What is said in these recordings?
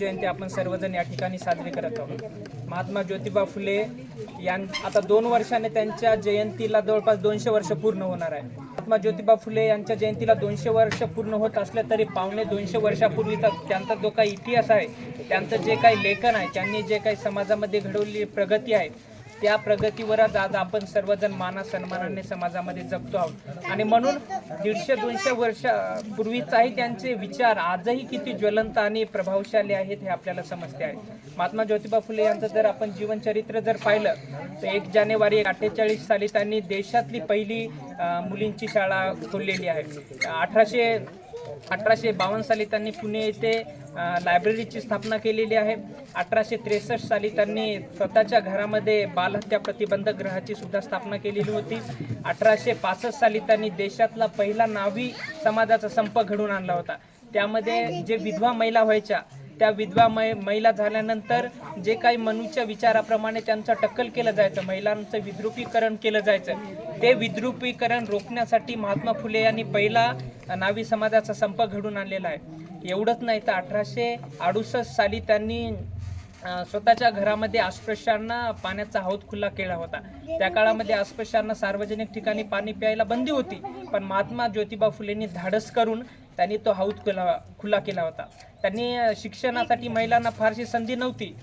जयंती आपण सर्वजण या ठिकाणी साजरी करत आहोत. महात्मा ज्योतिबा फुले यां आता दोन वर्षाने त्यांच्या जयंतीला जवळपास दोनशे वर्ष पूर्ण होणार आहे. महात्मा ज्योतिबा फुले यांच्या जयंतीला दोनशे वर्ष पूर्ण होत असले तरी पावणे दोनशे वर्षापूर्वीचा त्यांचा जो काही इतिहास आहे त्यांचं जे काही लेखन आहे त्यांनी जे काही समाजामध्ये घडवलेली प्रगती आहे त्या प्रगतीवरच आज आपण सर्वजण माना सन्मानाने समाजामध्ये जगतो आहोत. आणि म्हणून दीडशे दोनशे वर्ष पूर्वीचाही त्यांचे विचार आजही किती ज्वलंत आणि प्रभावशाली आहेत हे आपल्याला समजते आहे. महात्मा ज्योतिबा फुले यांचं जर आपण जीवनचरित्र जर पाहिलं तर एक जानेवारी अठ्ठेचाळीस साली त्यांनी देशातली पहिली मुलींची शाळा खोललेली आहे. अठराशे अठराशे बावन्न साली त्यांनी पुणे येथे लायब्ररीची स्थापना केलेली आहे. अठराशे त्रेसष्ट साली त्यांनी स्वतःच्या घरामध्ये बालहत्या प्रतिबंधक ग्रहाची सुद्धा स्थापना केलेली होती. अठराशे पासष्ट साली त्यांनी देशातला पहिला नावी समाजाचा संप घडून आणला होता. त्यामध्ये जे विधवा महिला व्हायच्या त्या विधवा मै महिला झाल्यानंतर जे काही मनूच्या विचाराप्रमाणे त्यांचं टक्कल केलं जायचं महिलांचं विद्रुपीकरण केलं जायचं ते विद्रुपीकरण रोखण्यासाठी महात्मा फुले यांनी पहिला नावी समाजाचा संप घडून आणलेला आहे. एवढंच नाही तर अठराशे अडुसष्ट साली त्यांनी स्वतःच्या घरामध्ये अस्पृश्यांना पाण्याचा हौद खुला केला होता. त्या काळामध्ये अस्पृश्यांना सार्वजनिक ठिकाणी पाणी प्यायला बंदी होती पण महात्मा ज्योतिबा फुलेंनी धाडस करून त्यांनी तो हौद केला खुला केला होता. त्यांनी शिक्षणासाठी महिलांना फारशी संधी नव्हती.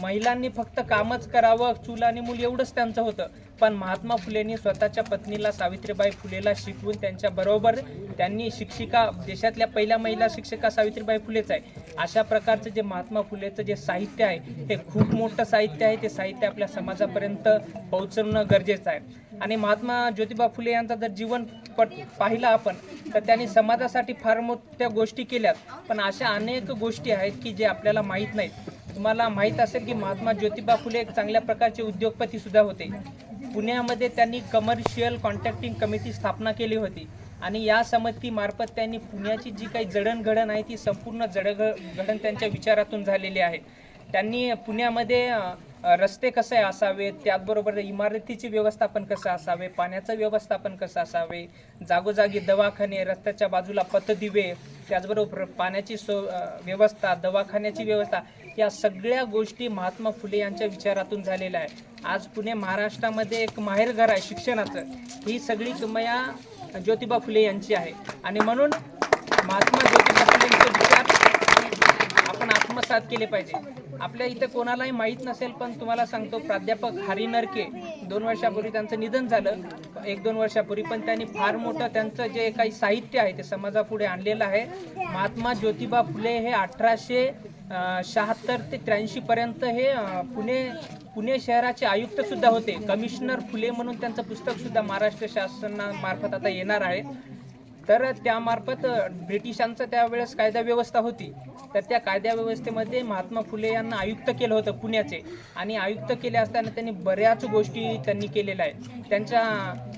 महिलांनी फक्त कामच करावं चूल आणि मूल एवढंच त्यांचं होतं. पण महात्मा फुलेंनी स्वतःच्या पत्नीला सावित्रीबाई फुलेला शिकवून त्यांच्या बरोबर त्यांनी शिक्षिका देशातल्या पहिल्या महिला शिक्षिका सावित्रीबाई फुलेच आहे. अशा प्रकारचं जे महात्मा फुलेचं जे साहित्य आहे ते खूप मोठं साहित्य आहे. ते साहित्य आपल्या समाजापर्यंत पोहोचवणं गरजेचं आहे. आणि महात्मा ज्योतिबा फुले यांचा जर जीवनपट पाहिला आपण तर त्यांनी समाजासाठी फार मोठ्या गोष्टी केल्यात. पण अशा अनेक गोष्टी आहेत की जे आपल्याला माहीत नाहीत. तुम्हाला माहीत असेल की महात्मा ज्योतिबा फुले एक चांगल्या प्रकारचे उद्योगपती सुद्धा होते. पुण्यामध्ये त्यांनी कमर्शियल कॉन्ट्रॅक्टिंग कमिटी स्थापना केली होती. आणि या समितीमार्फत त्यांनी पुण्याची जी काही जडणघडण आहे ती संपूर्ण जडघ घडण त्यांच्या विचारातून झालेली आहे. त्यांनी पुण्यामध्ये रस्ते कसे असावेत त्याचबरोबर इमारतीचे व्यवस्थापन कसं असावे पाण्याचं व्यवस्थापन कसं असावे जागोजागी दवाखाने रस्त्याच्या बाजूला पथदिवे त्याचबरोबर पाण्याची सो व्यवस्था दवाखान्याची व्यवस्था या सगळ्या गोष्टी महात्मा फुले यांच्या विचारातून झालेल्या आहे आज पुणे महाराष्ट्रामध्ये एक माहेरघर आहे शिक्षणाचं. ही सगळी किमया ज्योतिबा फुले यांची आहे. आणि म्हणून महात्मा ज्योतिबा फुलेंचे विचार आपण आत्मसात केले पाहिजे. आपल्या इथे कोणालाही माहीत नसेल पण तुम्हाला सांगतो प्राध्यापक हरी नरके दोन वर्षापूर्वी त्यांचं निधन झालं एक दोन वर्षापूर्वी पण त्यांनी फार मोठं त्यांचं जे काही साहित्य आहे ते समाजापुढे आणलेलं आहे. महात्मा ज्योतिबा फुले हे अठराशे शहात्तर ते त्र्याऐंशीपर्यंत हे पुणे पुणे शहराचे आयुक्तसुद्धा होते. कमिशनर फुले म्हणून त्यांचं पुस्तकसुद्धा महाराष्ट्र शासनामार्फत आता येणार आहे. तर त्यामार्फत ब्रिटिशांचं त्यावेळेस कायदा व्यवस्था होती. तर त्या कायदा व्यवस्थेमध्ये महात्मा फुले यांना आयुक्त केलं होतं पुण्याचे. आणि आयुक्त केले असताना त्यांनी बऱ्याच गोष्टी त्यांनी केलेल्या आहेत. त्यांच्या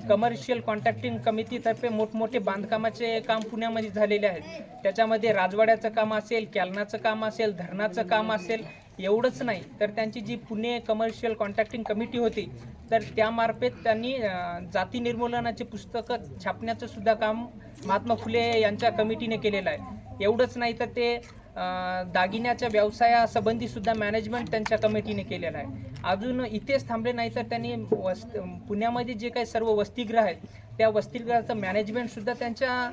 कमर्शियल कॉन्ट्रॅक्टिंग कमिटीतर्फे मोठमोठे बांधकामाचे काम पुण्यामध्ये झालेले आहेत. त्याच्यामध्ये राजवाड्याचं काम असेल कॅलनाचं काम असेल धरणाचं काम असेल एवढंच नाही. तर त्यांची जी पुणे कमर्शियल कॉन्ट्रॅक्टिंग कमिटी होती तर त्यामार्फत त्यांनी जाती निर्मूलनाचे पुस्तकं छापण्याचं सुद्धा काम महात्मा फुले यांच्या कमिटीने केलेलं आहे. एवढंच नाही तर ते दागिन्याच्या व्यवसायासंबंधी सुद्धा मॅनेजमेंट त्यांच्या कमिटीने केलेलं आहे. अजून इथेच थांबले नाही तर त्यांनी वस्त पुण्यामध्ये जे काही सर्व वसतिगृह आहेत त्या वसतिगृहाचं मॅनेजमेंटसुद्धा त्यांच्या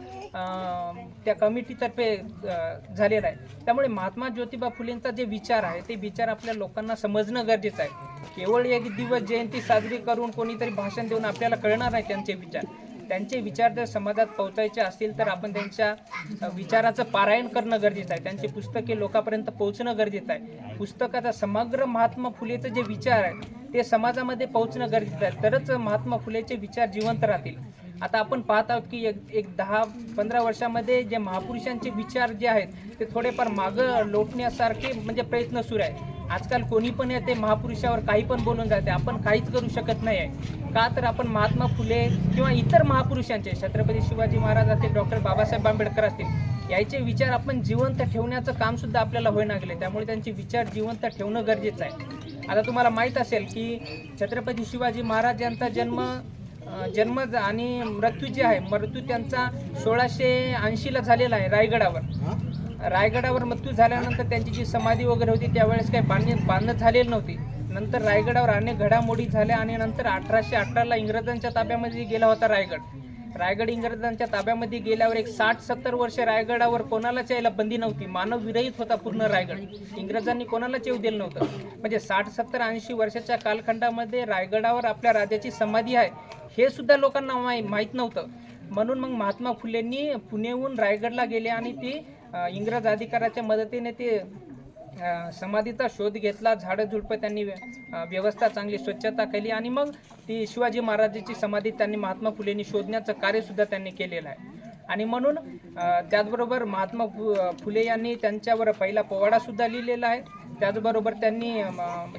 त्या कमिटीतर्फे झालेलं आहे. त्यामुळे महात्मा ज्योतिबा फुलेंचा जे विचार आहे ते विचार आपल्या लोकांना समजणं गरजेचं आहे. केवळ एक दिवस जयंती साजरी करून कोणीतरी भाषण देऊन आपल्याला कळणार नाही त्यांचे विचार. त्यांचे विचार जर समाजात पोहोचायचे असतील तर आपण त्यांच्या विचाराचं पारायण करणं गरजेचं आहे. त्यांची पुस्तके लोकांपर्यंत पोहोचणं गरजेचं आहे. पुस्तकाचा समग्र महात्मा फुलेचं जे विचार आहे ते समाजामध्ये पोहोचणं गरजेचं आहे. तरच महात्मा फुलेचे विचार जिवंत राहतील. आता आपण पाहत आहोत की एक एक दहा पंधरा वर्षामध्ये जे महापुरुषांचे विचार जे आहेत ते थोडेफार मागं लोटण्यासारखे म्हणजे प्रयत्न सुरू आहे आजकाल कोणी पण येते महापुरुषावर काही पण बोलून जाते आपण काहीच करू शकत नाही आहे. का तर आपण महात्मा फुले किंवा इतर महापुरुषांचे छत्रपती शिवाजी महाराज असतील डॉक्टर बाबासाहेब आंबेडकर असतील याचे विचार आपण जिवंत ठेवण्याचं काम सुद्धा आपल्याला होई लागले. त्यामुळे त्यांचे विचार जिवंत ठेवणं गरजेचं आहे. आता तुम्हाला माहीत असेल की छत्रपती शिवाजी महाराज यांचा जन्म जन्म आणि मृत्यू जे आहे मृत्यू त्यांचा सोळाशे ऐंशीला झालेला आहे रायगडावर. रायगडावर मृत्यू झाल्यानंतर त्यांची जी समाधी वगैरे होती त्यावेळेस काही बांधणी बांधणं झालेली नव्हती. नंतर रायगडावर अनेक घडामोडी झाल्या आणि नंतर अठराशे अठराला इंग्रजांच्या ताब्यामध्ये गेला होता रायगड. रायगड इंग्रजांच्या ताब्यामध्ये गेल्यावर एक साठ सत्तर वर्ष रायगडावर कोणालाच यायला बंदी नव्हती. मानव विरहित होता पूर्ण रायगड. इंग्रजांनी कोणालाच येऊ दिलं नव्हतं. म्हणजे साठ सत्तर ऐंशी वर्षाच्या कालखंडामध्ये रायगडावर आपल्या राजाची समाधी आहे हे सुद्धा लोकांना माही माहीत नव्हतं. म्हणून मग महात्मा फुलेंनी पुण्याहून रायगडला गेले आणि ती इंग्रज अधिकाऱ्याच्या मदतीने ते समाधीचा शोध घेतला झाडं झुडपं त्यांनी व्यवस्था चांगली स्वच्छता केली आणि मग ती शिवाजी महाराजाची समाधी त्यांनी महात्मा फुलेंनी शोधण्याचं कार्यसुद्धा त्यांनी केलेलं आहे. आणि म्हणून त्याचबरोबर महात्मा फु फुले यांनी त्यांच्यावर पहिला पोवाडासुद्धा लिहिलेला आहे. त्याचबरोबर त्यांनी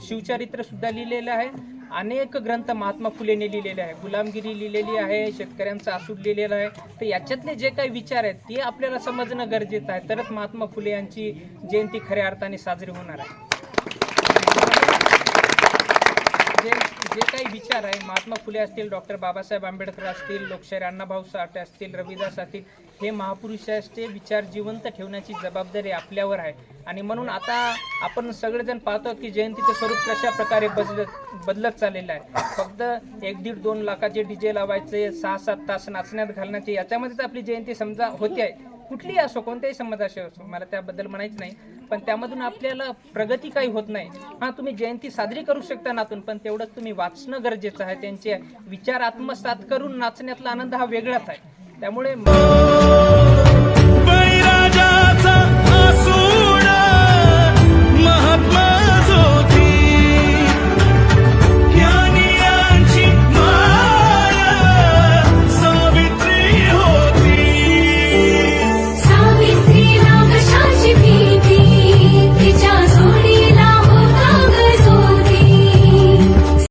शिवचरित्रसुद्धा लिहिलेलं आहे. अनेक ग्रंथ महात्मा फुलेने लिहिलेले आहे. गुलामगिरी लिहिलेली आहे शेतकऱ्यांचा आसूड लिहिलेला आहे. तर याच्यातले जे काही विचार आहेत ते आपल्याला समजणं गरजेचं आहे. तरच महात्मा फुले यांची जयंती खऱ्या अर्थाने साजरी होणार आहे. जे जे काही विचार आहे महात्मा फुले असतील डॉक्टर बाबासाहेब आंबेडकर असतील लोकशाहीर अण्णाभाऊ साठे असतील रविदास असतील हे महापुरुषाचे विचार जिवंत ठेवण्याची जबाबदारी आपल्यावर आहे. आणि म्हणून आता आपण सगळेजण पाहतो की जयंतीचं स्वरूप कशा प्रकारे बदलत बदलत चाललेलं आहे. फक्त एक दीड दोन लाखाचे डीजे लावायचे सहा सात तास नाचण्यात घालण्याचे याच्यामध्येच आपली जयंती समजा होते आहे. कुठलीही असो कोणत्याही समाजाशी असो मला त्याबद्दल म्हणायचं नाही. पण त्यामधून आपल्याला प्रगती काही होत नाही. हां तुम्ही जयंती साजरी करू शकता नातून पण तेवढंच तुम्ही वाचणं गरजेचं आहे. त्यांचे विचार आत्मसात करून नाचण्यातला आनंद हा वेगळाच आहे. त्यामुळे